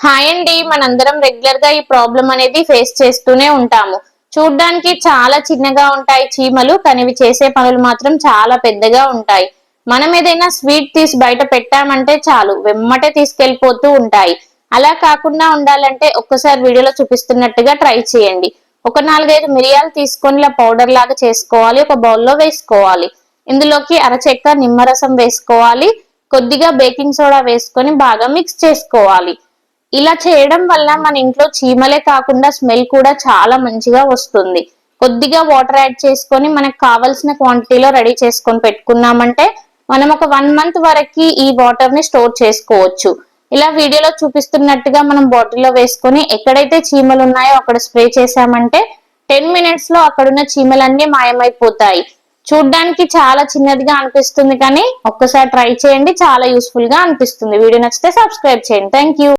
Hi అండి. మనందరం రెగ్యులర్గా ఈ ప్రాబ్లం అనేది ఫేస్ చేస్తూనే ఉంటాము. చూడ్డానికి చాలా చిన్నగా ఉంటాయి చీమలు కానీ ఇవి చేసే పనులు మాత్రం చాలా పెద్దగా ఉంటాయి. మనం ఏదైనా స్వీట్ తీసి బయట పెట్టామంటే చాలు వెమ్మటే తీసుకెళ్ళిపోతూ ఉంటాయి. అలా కాకుండా ఉండాలంటే ఒక్కసారి వీడియోలో చూపిస్తున్నట్టుగా ట్రై చేయండి. ఒక నాలుగైదు మిరియాలు తీసుకొని ఇలా పౌడర్ లాగా చేసుకోవాలి ఒక బౌల్లో వేసుకోవాలి. ఇందులోకి అరచెక్క నిమ్మరసం వేసుకోవాలి కొద్దిగా బేకింగ్ సోడా వేసుకొని బాగా మిక్స్ చేసుకోవాలి. ఇలా చేయడం వల్ల మన ఇంట్లో చీమలే కాకుండా స్మెల్ కూడా చాలా మంచిగా వస్తుంది. కొద్దిగా వాటర్ యాడ్ చేసుకొని మనకు కావలసిన క్వాంటిటీలో రెడీ చేసుకొని పెట్టుకున్నామంటే మనం ఒక వన్ మంత్ వరకు ఈ వాటర్ని స్టోర్ చేసుకోవచ్చు. ఇలా వీడియోలో చూపిస్తున్నట్టుగా మనం బాటిల్లో వేసుకొని ఎక్కడైతే చీమలు ఉన్నాయో అక్కడ స్ప్రే చేసామంటే టెన్ మినిట్స్లో అక్కడున్న చీమలన్నీ మాయమైపోతాయి. చూడ్డానికి చాలా చిన్నదిగా అనిపిస్తుంది కానీ ఒక్కసారి ట్రై చేయండి చాలా యూస్ఫుల్గా అనిపిస్తుంది. వీడియో నచ్చితే సబ్స్క్రైబ్ చేయండి. Thank you.